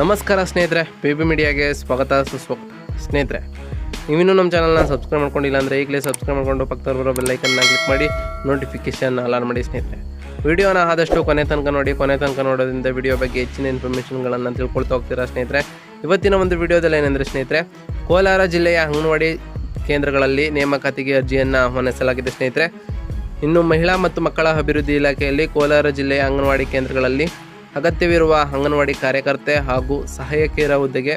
ನಮಸ್ಕಾರ ಸ್ನೇಹಿತರೆ P B ಮೀಡಿಯಾಗೆ ಸ್ವಾಗತ ಸುಸ್ವಾಗತ ಸ್ನೇಹಿತರೆ, ನೀವಿನ್ನೂ ನಮ್ಮ ಚಾನಲ್ನ ಸಬ್ಸ್ಕ್ರೈಬ್ ಮಾಡ್ಕೊಂಡಿಲ್ಲ ಅಂದರೆ ಈಗಲೇ ಸಬ್ಸ್ಕ್ರೈಬ್ ಮಾಡ್ಕೊಂಡು ಪಕ್ಕದವ್ರ ಬರೋ ಬೆಲ್ಲೈಕನ್ನ ಕ್ಲಿಕ್ ಮಾಡಿ ನೋಟಿಫಿಕೇಶನ್ ಅಲಾರ್ ಮಾಡಿ ಸ್ನೇಹಿತರೆ. ವಿಡಿಯೋನ ಆದಷ್ಟು ಕೊನೆ ತನಕ ನೋಡಿ, ಕೊನೆ ತನಕ ನೋಡೋದ್ರಿಂದ ವಿಡಿಯೋ ಬಗ್ಗೆ ಹೆಚ್ಚಿನ ಇನ್ಫಾರ್ಮೇಷನ್ಗಳನ್ನು ತಿಳ್ಕೊಳ್ತಾ ಹೋಗ್ತೀರಾ ಸ್ನೇಹಿತರೆ? ಇವತ್ತಿನ ಒಂದು ವಿಡಿಯೋದಲ್ಲಿ ಏನೆಂದರೆ ಸ್ನೇಹಿತರೆ, ಕೋಲಾರ ಜಿಲ್ಲೆಯ ಅಂಗನವಾಡಿ ಕೇಂದ್ರಗಳಲ್ಲಿ ನೇಮಕಾತಿಗೆ ಅರ್ಜಿಯನ್ನು ಆಹ್ವಾನಿಸಲಾಗಿದೆ ಸ್ನೇಹಿತರೆ. ಇನ್ನು ಮಹಿಳಾ ಮತ್ತು ಮಕ್ಕಳ ಅಭಿವೃದ್ಧಿ ಇಲಾಖೆಯಲ್ಲಿ ಕೋಲಾರ ಜಿಲ್ಲೆಯ ಅಂಗನವಾಡಿ ಕೇಂದ್ರಗಳಲ್ಲಿ ಅಗತ್ಯವಿರುವ ಅಂಗನವಾಡಿ ಕಾರ್ಯಕರ್ತೆ ಹಾಗೂ ಸಹಾಯಕಿಯರ ಹುದ್ದೆಗೆ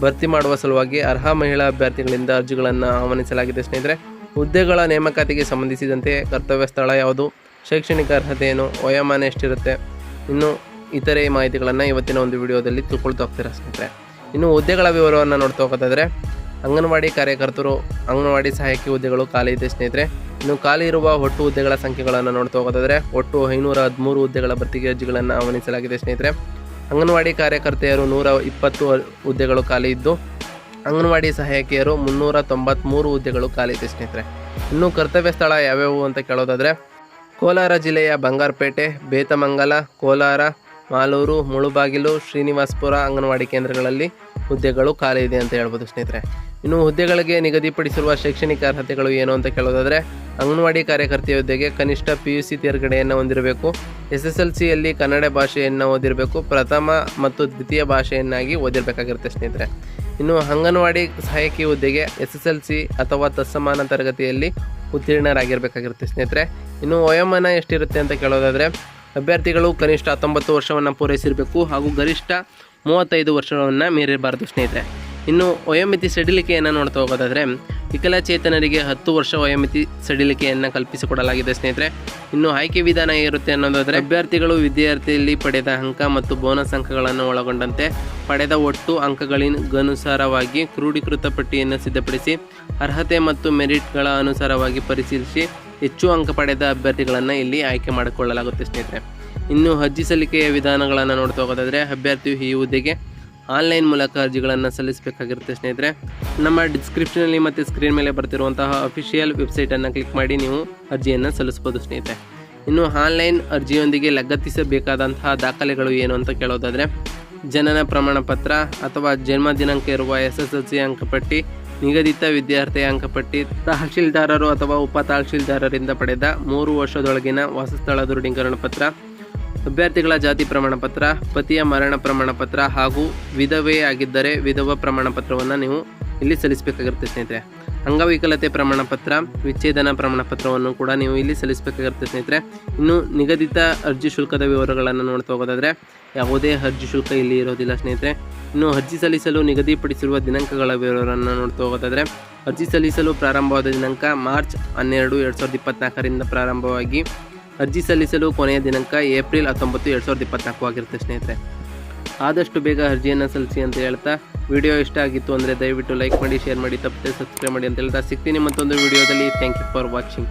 ಭರ್ತಿ ಮಾಡುವ ಸಲುವಾಗಿ ಅರ್ಹ ಮಹಿಳಾ ಅಭ್ಯರ್ಥಿಗಳಿಂದ ಅರ್ಜಿಗಳನ್ನು ಆಹ್ವಾನಿಸಲಾಗಿದೆ ಸ್ನೇಹಿತರೆ. ಹುದ್ದೆಗಳ ನೇಮಕಾತಿಗೆ ಸಂಬಂಧಿಸಿದಂತೆ ಕರ್ತವ್ಯ ಸ್ಥಳ ಯಾವುದು? ಶೈಕ್ಷಣಿಕ ಅರ್ಹತೆ ಏನು? ವಯೋಮಾನ ಎಷ್ಟಿರುತ್ತೆ? ಇನ್ನು ಇತರೆ ಮಾಹಿತಿಗಳನ್ನು ಇವತ್ತಿನ ಒಂದು ವಿಡಿಯೋದಲ್ಲಿ ತಿಳ್ಕೊಳ್ತಾ ಹೋಗ್ತೀರಾ ಸ್ನೇಹಿತರೆ. ಇನ್ನು ಹುದ್ದೆಗಳ ವಿವರವನ್ನು ನೋಡ್ತಾ ಹೋಗೋದಾದರೆ, ಅಂಗನವಾಡಿ ಕಾರ್ಯಕರ್ತರು ಅಂಗನವಾಡಿ ಸಹಾಯಕಿ ಹುದ್ದೆಗಳು ಖಾಲಿ ಇದೆ ಸ್ನೇಹಿತರೆ. ಇನ್ನು ಖಾಲಿ ಇರುವ ಒಟ್ಟು ಹುದ್ದೆಗಳ ಸಂಖ್ಯೆಗಳನ್ನು ನೋಡ್ತಾ ಹೋಗೋದಾದರೆ ಒಟ್ಟು ಐನೂರ ಹದಿಮೂರು ಹುದ್ದೆಗಳ ಭರ್ತಿಗೆ ಅರ್ಜಿಗಳನ್ನು ಆಹ್ವಾನಿಸಲಾಗಿದೆ, ಸ್ನೇಹಿತರೆ. ಅಂಗನವಾಡಿ ಕಾರ್ಯಕರ್ತೆಯರು ನೂರ ಇಪ್ಪತ್ತು ಹುದ್ದೆಗಳು ಖಾಲಿ ಇದ್ದು, ಅಂಗನವಾಡಿ ಸಹಾಯಕಿಯರು ಮುನ್ನೂರ ತೊಂಬತ್ತ್ಮೂರು ಹುದ್ದೆಗಳು ಖಾಲಿ ಇದೆ, ಸ್ನೇಹಿತರೆ. ಇನ್ನು ಕರ್ತವ್ಯ ಸ್ಥಳ ಯಾವ್ಯಾವು ಅಂತ ಕೇಳೋದಾದರೆ, ಕೋಲಾರ ಜಿಲ್ಲೆಯ ಬಂಗಾರಪೇಟೆ, ಬೇತಮಂಗಲ, ಕೋಲಾರ, ಮಾಲೂರು, ಮುಳುಬಾಗಿಲು, ಶ್ರೀನಿವಾಸಪುರ ಅಂಗನವಾಡಿ ಕೇಂದ್ರಗಳಲ್ಲಿ ಹುದ್ದೆಗಳು ಖಾಲಿ ಇದೆ ಅಂತ ಹೇಳ್ಬೋದು, ಸ್ನೇಹಿತರೆ. ಇನ್ನು ಹುದ್ದೆಗಳಿಗೆ ನಿಗದಿಪಡಿಸಿರುವ ಶೈಕ್ಷಣಿಕ ಅರ್ಹತೆಗಳು ಏನು ಅಂತ ಕೇಳೋದಾದರೆ, ಅಂಗನವಾಡಿ ಕಾರ್ಯಕರ್ತೆಯ ಹುದ್ದೆಗೆ ಕನಿಷ್ಠ ಪಿ ಯು ಸಿ ತೇರ್ಗಡೆಯನ್ನು ಹೊಂದಿರಬೇಕು. ಎಸ್ ಎಸ್ ಎಲ್ ಸಿಯಲ್ಲಿ ಕನ್ನಡ ಭಾಷೆಯನ್ನು ಓದಿರಬೇಕು, ಪ್ರಥಮ ಮತ್ತು ದ್ವಿತೀಯ ಭಾಷೆಯನ್ನಾಗಿ ಓದಿರಬೇಕಾಗಿರುತ್ತೆ ಸ್ನೇಹಿತರೆ. ಇನ್ನು ಅಂಗನವಾಡಿ ಸಹಾಯಕಿ ಹುದ್ದೆಗೆ ಎಸ್ ಎಸ್ ಎಲ್ ಸಿ ಅಥವಾ ತತ್ಸಮಾನ ತರಗತಿಯಲ್ಲಿ ಉತ್ತೀರ್ಣರಾಗಿರಬೇಕಾಗಿರುತ್ತೆ ಸ್ನೇಹಿತರೆ. ಇನ್ನು ವಯೋಮಾನ ಎಷ್ಟಿರುತ್ತೆ ಅಂತ ಕೇಳೋದಾದರೆ, ಅಭ್ಯರ್ಥಿಗಳು ಕನಿಷ್ಠ ಹತ್ತೊಂಬತ್ತು ವರ್ಷವನ್ನು ಪೂರೈಸಿರಬೇಕು ಹಾಗೂ ಗರಿಷ್ಠ ಮೂವತ್ತೈದು ವರ್ಷವನ್ನು ಮೀರಿರಬಾರದು ಸ್ನೇಹಿತರೆ. ಇನ್ನು ವಯೋಮಿತಿ ಸಡಿಲಿಕೆಯನ್ನು ನೋಡ್ತಾ ಹೋಗೋದಾದರೆ, ವಿಕಲಚೇತನರಿಗೆ ಹತ್ತು ವರ್ಷ ವಯೋಮಿತಿ ಸಡಿಲಿಕೆಯನ್ನು ಕಲ್ಪಿಸಿಕೊಡಲಾಗಿದೆ ಸ್ನೇಹಿತರೆ. ಇನ್ನು ಆಯ್ಕೆ ವಿಧಾನ ಏರುತ್ತೆ ಅನ್ನೋದಾದರೆ, ಅಭ್ಯರ್ಥಿಗಳು ವಿದ್ಯಾರ್ಥಿಯಲ್ಲಿ ಪಡೆದ ಅಂಕ ಮತ್ತು ಬೋನಸ್ ಅಂಕಗಳನ್ನು ಒಳಗೊಂಡಂತೆ ಪಡೆದ ಒಟ್ಟು ಅಂಕಗಳಿಗನುಸಾರವಾಗಿ ಕ್ರೋಢೀಕೃತ ಪಟ್ಟಿಯನ್ನು ಸಿದ್ಧಪಡಿಸಿ, ಅರ್ಹತೆ ಮತ್ತು ಮೆರಿಟ್ಗಳ ಅನುಸಾರವಾಗಿ ಪರಿಶೀಲಿಸಿ ಹೆಚ್ಚು ಅಂಕ ಪಡೆದ ಅಭ್ಯರ್ಥಿಗಳನ್ನು ಇಲ್ಲಿ ಆಯ್ಕೆ ಮಾಡಿಕೊಳ್ಳಲಾಗುತ್ತೆ ಸ್ನೇಹಿತರೆ. ಇನ್ನು ಅರ್ಜಿ ಸಲ್ಲಿಕೆಯ ವಿಧಾನಗಳನ್ನು ನೋಡ್ತಾ ಹೋಗೋದಾದರೆ, ಅಭ್ಯರ್ಥಿಯು ಈ ಹುದ್ದೆಗೆ ಆನ್ಲೈನ್ ಮೂಲಕ ಅರ್ಜಿಗಳನ್ನು ಸಲ್ಲಿಸಬೇಕಾಗಿರುತ್ತೆ ಸ್ನೇಹಿತರೆ. ನಮ್ಮ ಡಿಸ್ಕ್ರಿಪ್ಷನಲ್ಲಿ ಮತ್ತು ಸ್ಕ್ರೀನ್ ಮೇಲೆ ಬರ್ತಿರುವಂತಹ ಅಫಿಷಿಯಲ್ ವೆಬ್ಸೈಟನ್ನು ಕ್ಲಿಕ್ ಮಾಡಿ ನೀವು ಅರ್ಜಿಯನ್ನು ಸಲ್ಲಿಸ್ಬೋದು ಸ್ನೇಹಿತರೆ. ಇನ್ನು ಆನ್ಲೈನ್ ಅರ್ಜಿಯೊಂದಿಗೆ ಲಗತ್ತಿಸಬೇಕಾದಂತಹ ದಾಖಲೆಗಳು ಏನು ಅಂತ ಕೇಳೋದಾದರೆ, ಜನನ ಪ್ರಮಾಣ ಪತ್ರ ಅಥವಾ ಜನ್ಮ ದಿನಾಂಕ ಇರುವ ಎಸ್ ಎಸ್ ಎಲ್ ಸಿ ಅಂಕಪಟ್ಟಿ, ನಿಗದಿತ ವಿದ್ಯಾರ್ಥಿ ಅಂಕಪಟ್ಟಿ, ತಹಶೀಲ್ದಾರರು ಅಥವಾ ಉಪ ತಹಶೀಲ್ದಾರರಿಂದ ಪಡೆದ ಮೂರು ವರ್ಷದೊಳಗಿನ ವಾಸಸ್ಥಳ ದೃಢೀಕರಣ ಪತ್ರ ಅಭ್ಯರ್ಥಿಗಳ ಜಾತಿ ಪ್ರಮಾಣ ಪತ್ರ, ಪತಿಯ ಮರಣ ಪ್ರಮಾಣ ಪತ್ರ ಹಾಗೂ ವಿಧವೆಯಾಗಿದ್ದರೆ ವಿಧವಾ ಪ್ರಮಾಣ ಪತ್ರವನ್ನು ನೀವು ಇಲ್ಲಿ ಸಲ್ಲಿಸಬೇಕಾಗಿರುತ್ತೆ, ಸ್ನೇಹಿತರೆ. ಅಂಗವಿಕಲತೆ ಪ್ರಮಾಣ ಪತ್ರ, ವಿಚ್ಛೇದನ ಪ್ರಮಾಣ ಪತ್ರವನ್ನು ಕೂಡ ನೀವು ಇಲ್ಲಿ ಸಲ್ಲಿಸಬೇಕಾಗಿರುತ್ತೆ, ಸ್ನೇಹಿತರೆ. ಇನ್ನು ನಿಗದಿತ ಅರ್ಜಿ ಶುಲ್ಕದ ವಿವರಗಳನ್ನು ನೋಡ್ತಾ ಹೋಗೋದಾದರೆ, ಯಾವುದೇ ಅರ್ಜಿ ಶುಲ್ಕ ಇಲ್ಲಿ ಇರೋದಿಲ್ಲ, ಸ್ನೇಹಿತರೆ. ಇನ್ನು ಅರ್ಜಿ ಸಲ್ಲಿಸಲು ನಿಗದಿಪಡಿಸಿರುವ ದಿನಾಂಕಗಳ ವಿವರವನ್ನು ನೋಡ್ತಾ ಹೋಗೋದಾದರೆ, ಅರ್ಜಿ ಸಲ್ಲಿಸಲು ಪ್ರಾರಂಭವಾದ ದಿನಾಂಕ ಮಾರ್ಚ್ ಹನ್ನೆರಡು, ಎರಡು ಸಾವಿರದ ಇಪ್ಪತ್ತ್ನಾಲ್ಕರಿಂದ ಪ್ರಾರಂಭವಾಗಿ ಅರ್ಜಿ ಸಲ್ಲಿಸಲು ಕೊನೆಯ ದಿನಾಂಕ ಏಪ್ರಿಲ್ ಹತ್ತೊಂಬತ್ತು ಎರಡು ಸಾವಿರದ ಇಪ್ಪತ್ನಾಲ್ಕು ಆಗಿರುತ್ತೆ, ಸ್ನೇಹಿತರೆ. ಆದಷ್ಟು ಬೇಗ ಅರ್ಜಿಯನ್ನು ಸಲ್ಲಿಸಿ ಅಂತ ಹೇಳ್ತಾ ವಿಡಿಯೋ ಇಷ್ಟ ಆಗಿತ್ತು ಅಂದರೆ ದಯವಿಟ್ಟು ಲೈಕ್ ಮಾಡಿ ಶೇರ್ ಮಾಡಿ, ತಪ್ಪದೆ ಸಬ್ಸ್ಕ್ರೈಬ್ ಮಾಡಿ ಅಂತ ಹೇಳ್ತಾ ಸಿಗ್ತೀನಿ ಮತ್ತೊಂದು ವಿಡಿಯೋದಲ್ಲಿ. Thank you for watching